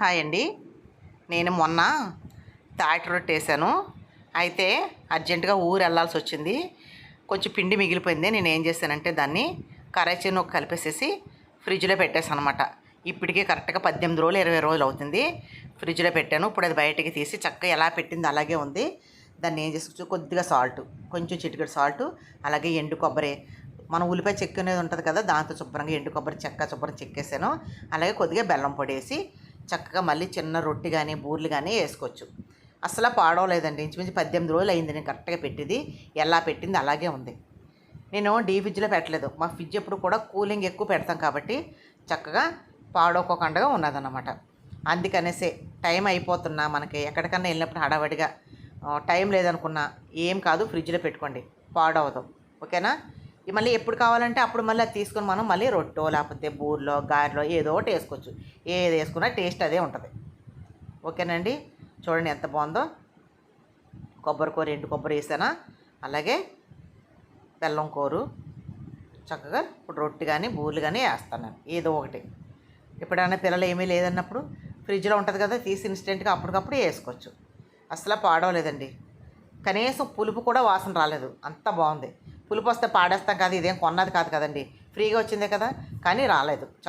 Hi అండి. నేను మొన్న తాటి రొట్టె వేసాను. అయితే అర్జెంటుగా ఊరు వెళ్ళాల్సి వచ్చింది. కొంచెం పిండి మిగిలిపోయింది. నేను ఏం చేశానంటే దాన్ని కరాచీను కలిపేసేసి ఫ్రిడ్జ్లో పెట్టేసాను అనమాట ఇప్పటికే కరెక్ట్గా పద్దెనిమిది రోజులు ఇరవై రోజులు అవుతుంది. ఫ్రిడ్జ్లో పెట్టాను. ఇప్పుడు అది బయటికి తీసి చక్కగా ఎలా పెట్టింది అలాగే ఉంది. దాన్ని ఏం చేసుకోవచ్చు కొద్దిగా సాల్ట్ కొంచెం చిటికెడు సాల్ట్ అలాగే ఎండు కొబ్బరి. మనం ఉల్లిపాయ చెక్కు అనేది ఉంటుంది కదా దాంతో శుభ్రంగా ఎండు కొబ్బరి చెక్క శుభ్రం చెక్కేసాను. అలాగే కొద్దిగా బెల్లం పొడి వేసి చక్కగా మళ్ళీ చిన్న రొట్టె కానీ బూర్లు కానీ వేసుకోవచ్చు. అసలు పాడవలేదండి. ఇంచుమించు పద్దెనిమిది రోజులు అయింది నేను కరెక్ట్గా పెట్టింది. ఎలా పెట్టింది అలాగే ఉంది. నేను డీ ఫ్రిడ్జ్లో పెట్టలేదు. మా ఫ్రిడ్జ్ ఎప్పుడు కూడా కూలింగ్ ఎక్కువ పెడతాం కాబట్టి చక్కగా పాడవకోకుండా ఉన్నదన్నమాట. అందుకనేసే టైం అయిపోతున్నా మనకి. ఎక్కడికన్నా వెళ్ళినప్పుడు హడావడిగా టైం లేదనుకున్నా ఏం కాదు ఫ్రిడ్జ్లో పెట్టుకోండి. పాడవదు. ఓకేనా? మళ్ళీ ఎప్పుడు కావాలంటే అప్పుడు మళ్ళీ అది తీసుకొని మనం మళ్ళీ రొట్టో లేకపోతే బూర్లో గారెలో ఏదో ఒకటి వేసుకోవచ్చు. ఏది వేసుకున్నా టేస్ట్ అదే ఉంటుంది. ఓకేనండి? చూడండి ఎంత బాగుందో. కొబ్బరి కూర ఎండు కొబ్బరి వేసానా? అలాగే బెల్లం కూరు. చక్కగా ఇప్పుడు రొట్టె కానీ బూర్లు కానీ వేస్తాను నేను. ఏదో ఒకటి. ఎప్పుడైనా పిల్లలు ఏమీ లేదన్నప్పుడు ఫ్రిడ్జ్లో ఉంటుంది కదా తీసి ఇన్స్టెంట్గా అప్పటికప్పుడు వేసుకోవచ్చు. అసలు పాడవలేదండి. కనీసం పులుపు కూడా వాసన రాలేదు. అంత బాగుంది. పులుపు వస్తే పాడేస్తాం కాదు ఇదేం కొన్నది కాదు కదండి. ఫ్రీగా వచ్చిందే కదా. కానీ రాలేదు. చ